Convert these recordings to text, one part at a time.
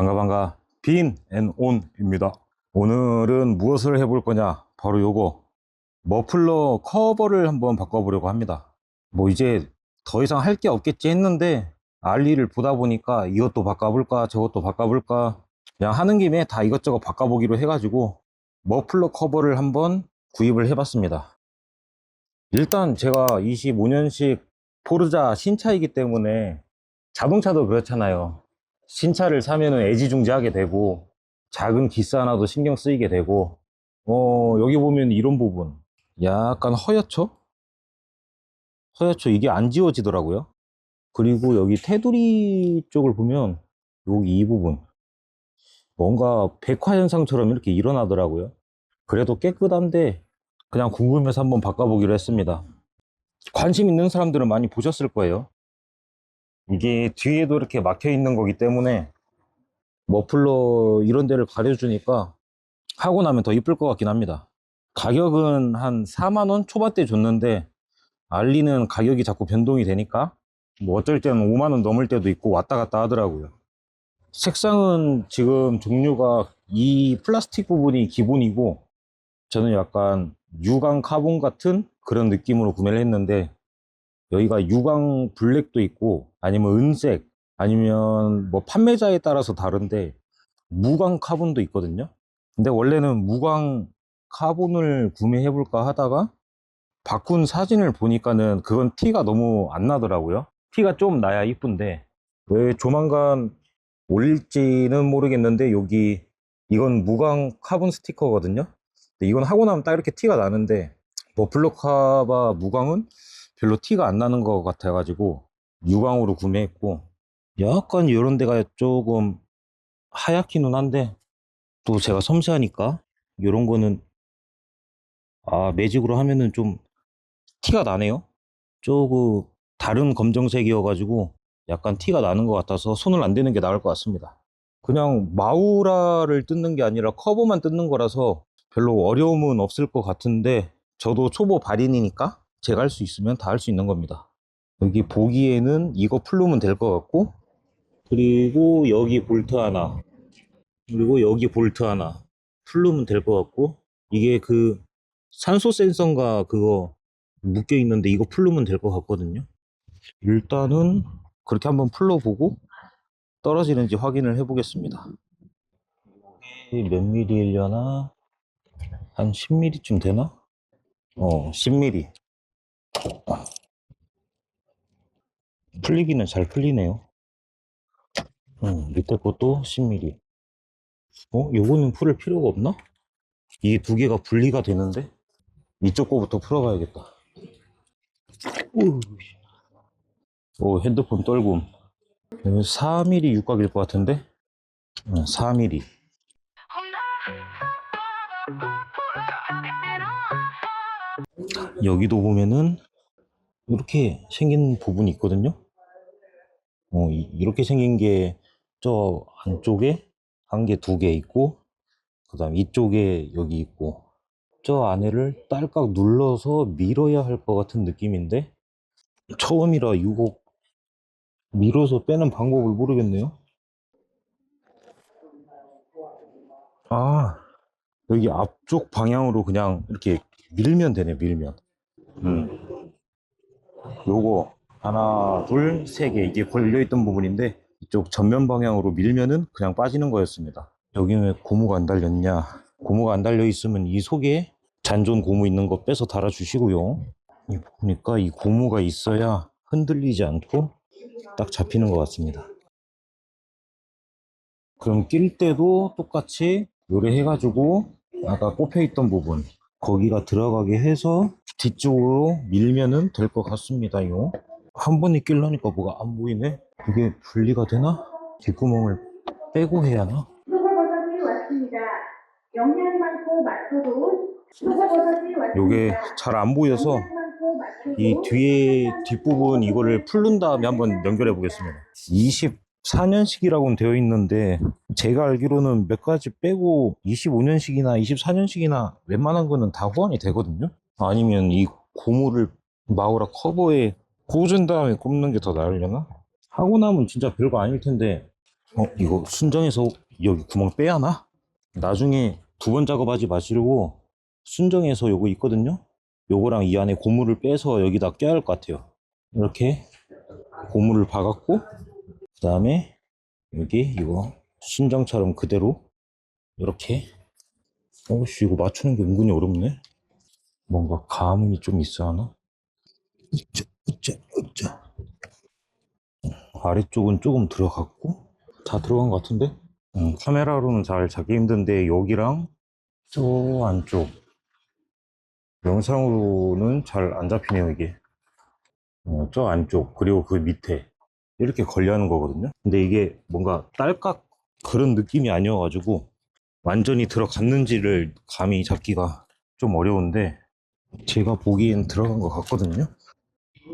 반가 반가. 빈앤온입니다. 오늘은 무엇을 해볼 거냐? 바로 요거. 머플러 커버를 한번 바꿔보려고 합니다. 뭐 이제 더 이상 할 게 없겠지 했는데 알리를 보다 보니까 이것도 바꿔볼까 저것도 바꿔볼까. 그냥 하는 김에 다 이것저것 바꿔보기로 해가지고 머플러 커버를 한번 구입을 해봤습니다. 일단 제가 25년식 포르자 신차이기 때문에 자동차도 그렇잖아요 신차를 사면은 애지중지하게 되고 작은 기스 하나도 신경 쓰이게 되고 어 여기 보면 이런 부분. 약간 허옇죠? 허옇죠? 이게 안 지워지더라고요. 그리고 여기 테두리 쪽을 보면 여기 이 부분. 뭔가 백화현상처럼 이렇게 일어나더라고요. 그래도 깨끗한데 그냥 궁금해서 한번 바꿔보기로 했습니다. 관심 있는 사람들은 많이 보셨을 거예요 이게 뒤에도 이렇게 막혀 있는 거기 때문에 머플러 이런 데를 가려주니까 하고 나면 더 이쁠 것 같긴 합니다. 가격은 한 4만원 초반대 줬는데 알리는 가격이 자꾸 변동이 되니까 뭐 어쩔 때는 5만원 넘을 때도 있고 왔다 갔다 하더라고요. 색상은 지금 종류가 이 플라스틱 부분이 기본이고 저는 약간 유광 카본 같은 그런 느낌으로 구매를 했는데 여기가 유광 블랙도 있고 아니면 은색 아니면 뭐 판매자에 따라서 다른데 무광 카본도 있거든요. 근데 원래는 무광 카본을 구매해 볼까 하다가 바꾼 사진을 보니까는 그건 티가 너무 안 나더라고요. 티가 좀 나야 이쁜데 왜 조만간 올릴지는 모르겠는데 여기 이건 무광 카본 스티커거든요. 이건 하고 나면 딱 이렇게 티가 나는데 머플러 카바 무광은 별로 티가 안 나는 것 같아 가지고 유광으로 구매했고 약간 이런 데가 조금 하얗기는 한데 또 제가 섬세하니까 이런 거는 아 매직으로 하면은 좀 티가 나네요. 조금 다른 검정색이어 가지고 약간 티가 나는 것 같아서 손을 안 대는 게 나을 것 같습니다. 그냥 마우라를 뜯는 게 아니라 커버만 뜯는 거라서 별로 어려움은 없을 것 같은데 저도 초보 발인이니까 제가 할 수 있으면 다 할 수 있는 겁니다. 여기 보기에는 이거 풀르면 될 것 같고 그리고 여기 볼트 하나 그리고 여기 볼트 하나 풀르면 될 것 같고 이게 그 산소 센서인가 그거 묶여 있는데 이거 풀르면 될 것 같거든요. 일단은 그렇게 한번 풀러보고 떨어지는지 확인을 해보겠습니다. 몇 미리일려나? 한 10mm쯤 되나? 어, 10mm. 풀리기는 잘 풀리네요. 음, 밑에 것도 10mm. 어? 요거는 풀을 필요가 없나? 이게 두 개가 분리가 되는데? 이쪽 거부터 풀어봐야겠다. 오, 오 핸드폰 떨굼. 4mm 육각일 것 같은데? 응, 4mm. 여기도 보면은 이렇게 생긴 부분이 있거든요. 어, 이- 이렇게 생긴 게 저 안쪽에 한 개, 두 개 있고, 그 다음 이쪽에 여기 있고, 저 안에를 딸깍 눌러서 밀어야 할 것 같은 느낌인데, 처음이라 이거 밀어서 빼는 방법을 모르겠네요. 아, 여기 앞쪽 방향으로 그냥 이렇게 밀면 되네, 밀면. 음. 요거 하나 둘 세 개 이게 걸려있던 부분인데 이쪽 전면 방향으로 밀면은 그냥 빠지는 거였습니다. 여기 왜 고무가 안 달렸냐? 고무가 안 달려 있으면 이 속에 잔존 고무 있는 거 빼서 달아 주시고요. 이 보니까 이 고무가 있어야 흔들리지 않고 딱 잡히는 것 같습니다. 그럼 낄 때도 똑같이 요래 해가지고 아까 꼽혀 있던 부분 거기가 들어가게 해서 뒤쪽으로 밀면은 될 것 같습니다요. 한 번에 끼려니까 뭐가 안 보이네. 이게 분리가 되나? 뒷구멍을 빼고 해야 하나? 표고버섯이 왔습니다. 영양 많고 맛도 좋은 표고버섯이 왔습니다. 요게 잘 안 보여서 이 뒤에 뒷부분 이거를 풀른 다음에 한번 연결해 보겠습니다. 24년식이라고는 되어 있는데 제가 알기로는 몇 가지 빼고 25년식이나 24년식이나 웬만한 거는 다 호환이 되거든요. 아니면 이 고무를 마우라 커버에 꽂은 다음에 꼽는 게 더 나으려나? 하고 나면 진짜 별거 아닐 텐데 어, 이거 순정해서 여기 구멍 빼야 하나? 나중에 두 번 작업하지 마시고 순정해서 요거 있거든요? 요거랑 이 안에 고무를 빼서 여기다 껴야 할 것 같아요. 이렇게 고무를 박았고, 그 다음에 여기 이거 순정처럼 그대로 이렇게 어씨 이거 맞추는 게 은근히 어렵네. 뭔가 감이 좀 있어야 하나? 으쌰, 으쌰, 으쌰. 아래쪽은 조금 들어갔고 다 들어간 것 같은데 음, 카메라로는 잘 잡기 힘든데 여기랑 저 안쪽 영상으로는 잘 안 잡히네요 이게 어, 저 안쪽 그리고 그 밑에 이렇게 걸려 하는 거거든요 근데 이게 뭔가 딸깍 그런 느낌이 아니어가지고 완전히 들어갔는지를 감이 잡기가 좀 어려운데 제가 보기엔 들어간 것 같거든요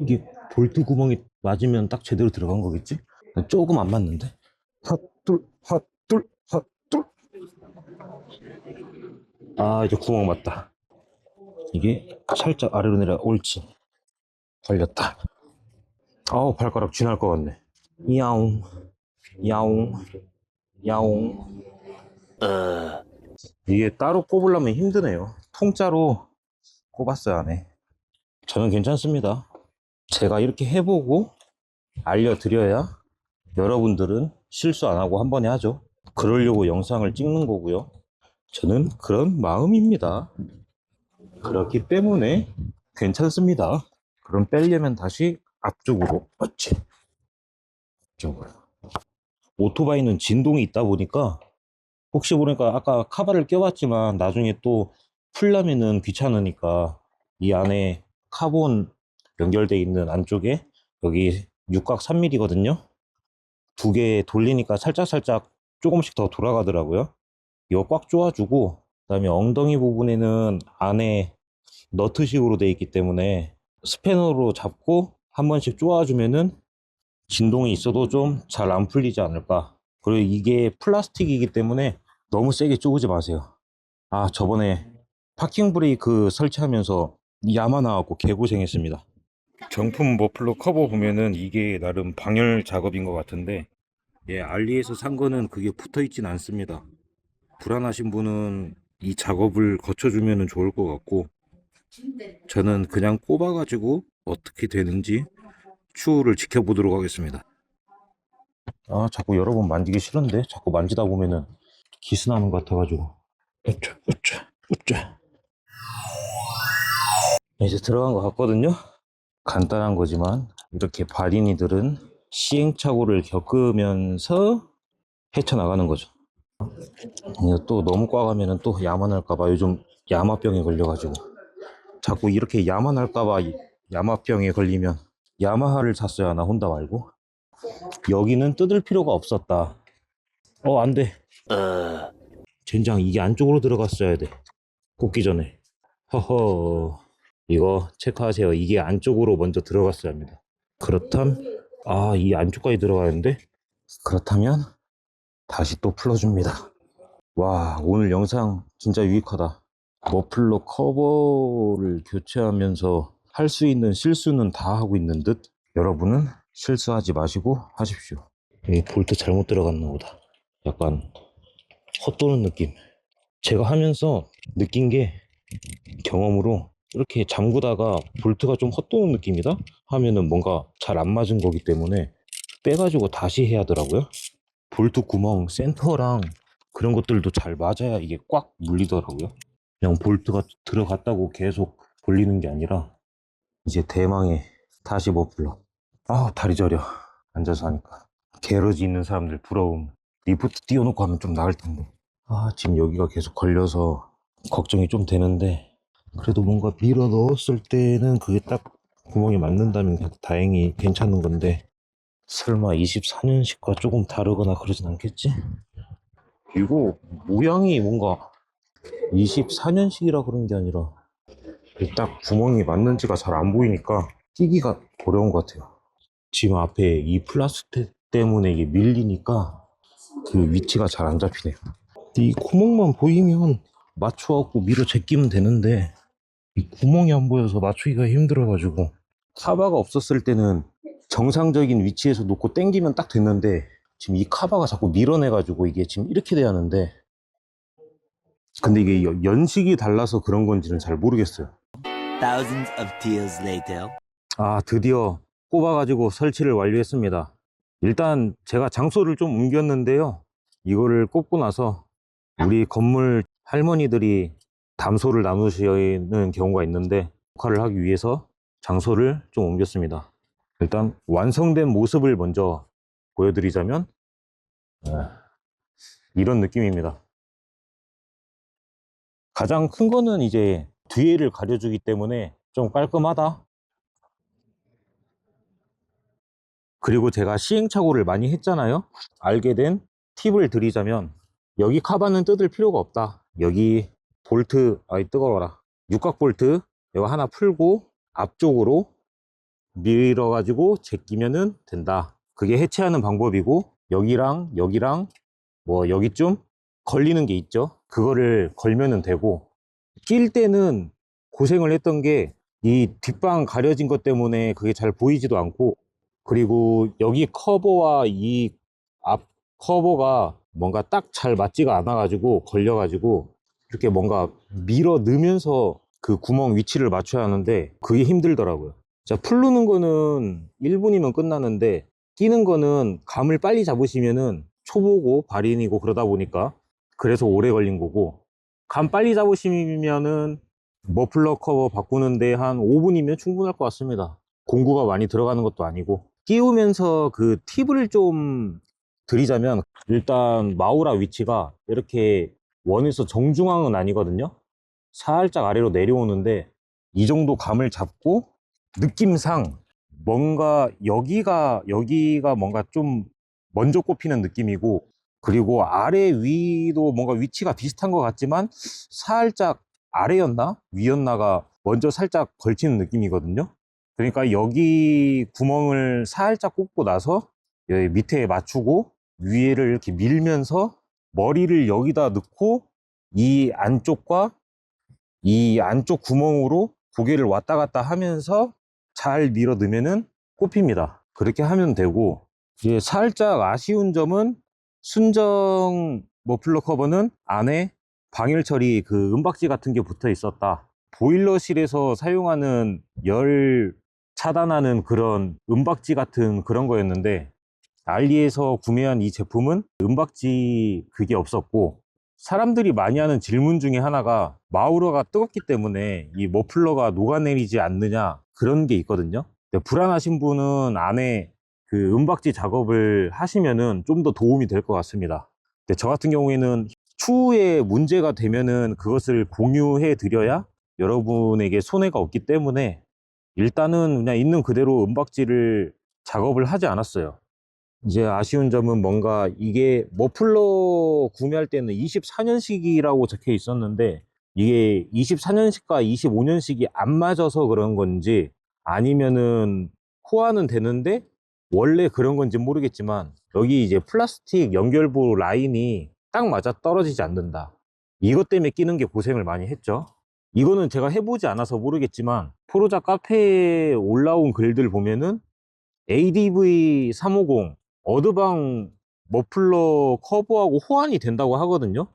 이게 볼트 구멍이 맞으면 딱 제대로 들어간 거겠지? 조금 안 맞는데? 핫둘, 핫둘, 핫둘. 아, 이제 구멍 맞다. 이게 살짝 아래로 내려 옳지. 걸렸다. 아우, 발가락 쥐날 것 같네. 야옹, 야옹, 야옹. 어. 이게 따로 꼽으려면 힘드네요. 통짜로 꼽았어야 하네. 저는 괜찮습니다. 제가 이렇게 해보고 알려드려야 여러분들은 실수 안 하고 한 번에 하죠. 그러려고 영상을 찍는 거고요. 저는 그런 마음입니다. 그렇기 때문에 괜찮습니다. 그럼 빼려면 다시 앞쪽으로, 어찌? 앞쪽으로. 오토바이는 진동이 있다 보니까 혹시 모르니까 아까 카바를 껴봤지만 나중에 또 풀려면은 귀찮으니까 이 안에 카본 연결돼 있는 안쪽에 여기 육각 3mm거든요. 두 개 돌리니까 살짝살짝 조금씩 더 돌아가더라고요. 이거 꽉 조아주고 그 다음에 엉덩이 부분에는 안에 너트식으로 되어 있기 때문에 스패너로 잡고 한 번씩 조아주면은 진동이 있어도 좀 잘 안 풀리지 않을까. 그리고 이게 플라스틱이기 때문에 너무 세게 쪼그지 마세요. 아 저번에 파킹 브레이크 설치하면서 야마 나왔고 개고생했습니다. 정품 머플러 커버 보면은 이게 나름 방열 작업인 것 같은데 예, 알리에서 산 거는 그게 붙어 있진 않습니다. 불안하신 분은 이 작업을 거쳐주면 좋을 것 같고 저는 그냥 꼽아가지고 어떻게 되는지 추후를 지켜보도록 하겠습니다. 아 자꾸 여러 번 만지기 싫은데 자꾸 만지다 보면은 기스 나는 것 같아가지고 으쌰 으쌰 으쌰 이제 들어간 것 같거든요. 간단한 거지만 이렇게 발인이들은 시행착오를 겪으면서 헤쳐나가는 거죠. 이거 또 너무 꽉하면 또 야만할까봐 요즘 야마병에 걸려가지고 자꾸 이렇게 야만할까봐 이 야마병에 걸리면 야마하를 샀어야 하나 혼다 말고 여기는 뜯을 필요가 없었다. 어 안돼. 젠장 이게 안쪽으로 들어갔어야 돼. 꽂기 전에. 허허. 이거 체크하세요. 이게 안쪽으로 먼저 들어갔어야 합니다. 그렇다면, 아, 이 안쪽까지 들어가는데? 그렇다면, 다시 또 풀어줍니다. 와, 오늘 영상 진짜 유익하다. 머플러 커버를 교체하면서 할 수 있는 실수는 다 하고 있는 듯? 여러분은 실수하지 마시고 하십시오. 이 볼트 잘못 들어갔나 보다. 약간 헛도는 느낌. 제가 하면서 느낀 게 경험으로 이렇게 잠그다가 볼트가 좀 헛도는 느낌이다 하면은 뭔가 잘 안 맞은 거기 때문에 빼가지고 다시 해야 하더라고요. 볼트 구멍 센터랑 그런 것들도 잘 맞아야 이게 꽉 물리더라고요. 그냥 볼트가 들어갔다고 계속 돌리는 게 아니라 이제 대망의 다시 머플러. 아 다리 저려 앉아서 하니까 게러지 있는 사람들 부러움. 리프트 띄워놓고 하면 좀 나을 텐데. 아 지금 여기가 계속 걸려서 걱정이 좀 되는데 그래도 뭔가 밀어 넣었을 때는 그게 딱 구멍이 맞는다면 다행히 괜찮은 건데 설마 24년식과 조금 다르거나 그러진 않겠지? 이거 모양이 뭔가 24년식이라 그런 게 아니라 딱 구멍이 맞는지가 잘 안 보이니까 끼기가 어려운 것 같아요. 지금 앞에 이 플라스틱 때문에 이게 밀리니까 그 위치가 잘 안 잡히네요. 이 구멍만 보이면 맞춰갖고 밀어 제끼면 되는데 이 구멍이 안 보여서 맞추기가 힘들어가지고 카바가 없었을 때는 정상적인 위치에서 놓고 당기면 딱 됐는데 지금 이 카바가 자꾸 밀어내가지고 이게 지금 이렇게 돼야 하는데 근데 이게 여- 연식이 달라서 그런 건지는 잘 모르겠어요. Thousands of tears later. 아, 드디어 꼽아가지고 설치를 완료했습니다. 일단 제가 장소를 좀 옮겼는데요. 이거를 꼽고 나서 우리 건물 할머니들이 담소를 나누시는 경우가 있는데 녹화를 하기 위해서 장소를 좀 옮겼습니다. 일단 완성된 모습을 먼저 보여드리자면 네, 이런 느낌입니다. 가장 큰 거는 이제 뒤에를 가려주기 때문에 좀 깔끔하다 그리고 제가 시행착오를 많이 했잖아요. 알게 된 팁을 드리자면 여기 카바는 뜯을 필요가 없다. 여기 볼트, 아이 뜨거워라. 육각 볼트 이거 하나 풀고 앞쪽으로 밀어 가지고 제끼면은 된다. 그게 해체하는 방법이고 여기랑 여기랑 뭐 여기쯤 걸리는 게 있죠. 그거를 걸면은 되고 낄 때는 고생을 했던 게 이 뒷방 가려진 것 때문에 그게 잘 보이지도 않고 그리고 여기 커버와 이 앞 커버가 뭔가 딱 잘 맞지가 않아 가지고 걸려 가지고 이렇게 뭔가 밀어 넣으면서 그 구멍 위치를 맞춰야 하는데 그게 힘들더라고요. 자, 풀르는 거는 1분이면 끝나는데 끼는 거는 감을 빨리 잡으시면은 초보고 발인이고 그러다 보니까 그래서 오래 걸린 거고 감 빨리 잡으시면은 머플러 커버 바꾸는데 한 5분이면 충분할 것 같습니다. 공구가 많이 들어가는 것도 아니고 끼우면서 그 팁을 좀 드리자면 일단 마우라 위치가 이렇게 원에서 정중앙은 아니거든요 살짝 아래로 내려오는데 이 정도 감을 잡고 느낌상 뭔가 여기가 여기가 뭔가 좀 먼저 꼽히는 느낌이고 그리고 아래 위도 뭔가 위치가 비슷한 것 같지만 살짝 아래였나 위였나가 먼저 살짝 걸치는 느낌이거든요 그러니까 여기 구멍을 살짝 꼽고 나서 여기 밑에 맞추고 위에를 이렇게 밀면서 머리를 여기다 넣고 이 안쪽과 이 안쪽 구멍으로 고개를 왔다 갔다 하면서 잘 밀어 넣으면은 꼽힙니다. 그렇게 하면 되고 이제 살짝 아쉬운 점은 순정 머플러 커버는 안에 방열 처리 그 은박지 같은 게 붙어 있었다. 보일러실에서 사용하는 열 차단하는 그런 은박지 같은 그런 거였는데 알리에서 구매한 이 제품은 은박지 그게 없었고 사람들이 많이 하는 질문 중에 하나가 마우러가 뜨겁기 때문에 이 머플러가 녹아내리지 않느냐 그런 게 있거든요 불안하신 분은 안에 그 은박지 작업을 하시면은 좀 더 도움이 될 것 같습니다 근데 저 같은 경우에는 추후에 문제가 되면은 그것을 공유해 드려야 여러분에게 손해가 없기 때문에 일단은 그냥 있는 그대로 은박지를 작업을 하지 않았어요. 이제 아쉬운 점은 뭔가 이게 머플러 구매할 때는 24년식이라고 적혀 있었는데 이게 24년식과 25년식이 안 맞아서 그런 건지 아니면은 호환은 되는데 원래 그런 건지 모르겠지만 여기 이제 플라스틱 연결부 라인이 딱 맞아 떨어지지 않는다. 이것 때문에 끼는 게 고생을 많이 했죠. 이거는 제가 해보지 않아서 모르겠지만 포르자 카페에 올라온 글들 보면은 ADV 350 어드방 머플러 커버하고 호환이 된다고 하거든요.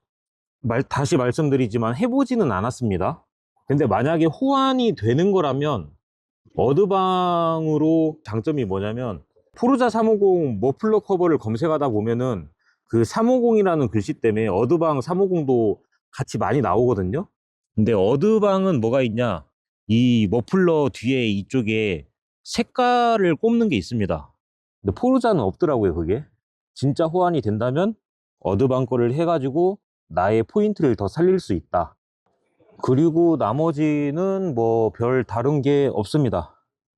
말, 다시 말씀드리지만 해보지는 않았습니다. 근데 만약에 호환이 되는 거라면 어드방으로 장점이 뭐냐면 포르자 350 머플러 커버를 검색하다 보면은 그 350이라는 글씨 때문에 어드방 350도 같이 많이 나오거든요. 근데 어드방은 뭐가 있냐? 이 머플러 뒤에 이쪽에 색깔을 꼽는 게 있습니다. 근데 포르자는 없더라고요, 그게. 진짜 호환이 된다면 어드방 거를 해가지고 나의 포인트를 더 살릴 수 있다. 그리고 나머지는 뭐 별 다른 게 없습니다.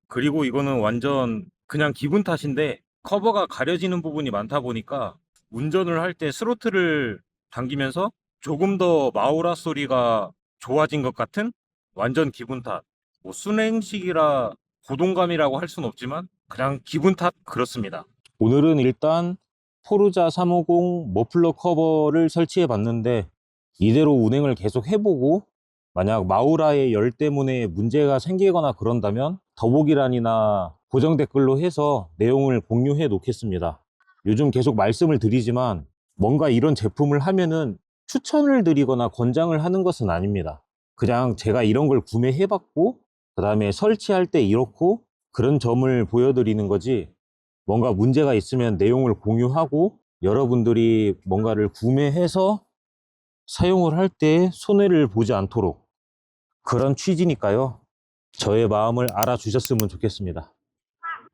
그리고 이거는 완전 그냥 기분 탓인데 커버가 가려지는 부분이 많다 보니까 운전을 할 때 스로틀을 당기면서 조금 더 마우라 소리가 좋아진 것 같은 완전 기분 탓. 뭐 순행식이라 고동감이라고 할 수는 없지만 그냥 기분 탓 그렇습니다. 오늘은 일단 포르자 350 머플러 커버를 설치해 봤는데 이대로 운행을 계속 해보고 만약 마우라의 열 때문에 문제가 생기거나 그런다면 더보기란이나 고정 댓글로 해서 내용을 공유해 놓겠습니다. 요즘 계속 말씀을 드리지만 뭔가 이런 제품을 하면은 추천을 드리거나 권장을 하는 것은 아닙니다. 그냥 제가 이런 걸 구매해 봤고, 그 다음에 설치할 때 이렇고, 그런 점을 보여드리는 거지, 뭔가 문제가 있으면 내용을 공유하고, 여러분들이 뭔가를 구매해서 사용을 할 때 손해를 보지 않도록 그런 취지니까요. 저의 마음을 알아주셨으면 좋겠습니다.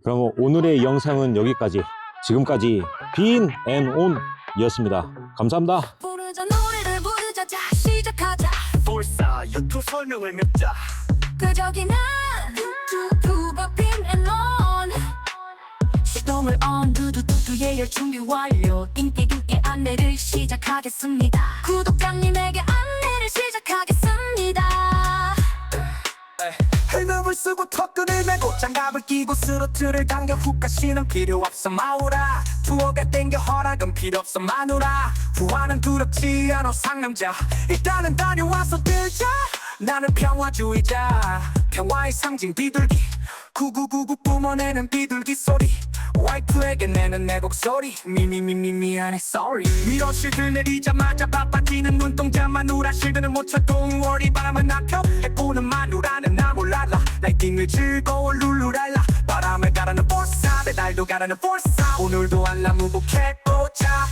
그럼 오늘의 영상은 여기까지. 지금까지 빈 앤 온 이었습니다. 감사합니다. 부르자 노래를 부르자 자 시작하자 볼사 유튜브 설명을 맺자 그저기는 유튜브 핀앤온 시동을 on 두두두두 예열 준비 완료 인기 있게 안내를 시작하겠습니다 구독자님에게 쓰고 턱끈을 메고 장갑을 끼고 스로틀을 당겨 훅가시는 필요 없어. 마우라. 투어가 땡겨 허락은 필요 없어. 마누라. 후화는 두렵지 않아. 상남자. 일단은 다녀와서 들자. 나는 평화주의자. 평화의 상징 비둘기. 9999 뿜어내는 비둘기 소리. 와이프에게 내는 내 곡소리. 미미미미 미안해 sorry. 미러실들 내리자마자 바빠지는 눈동자 마누라 실드는 못쳐. Don't worry. 바람은 나펴 해보는 마누라는 나 몰라라 라이팅을 즐거워 룰루랄라. 바람을 가라는 보사 배달도 가라는 보사 오늘도 알람 무복해 보자.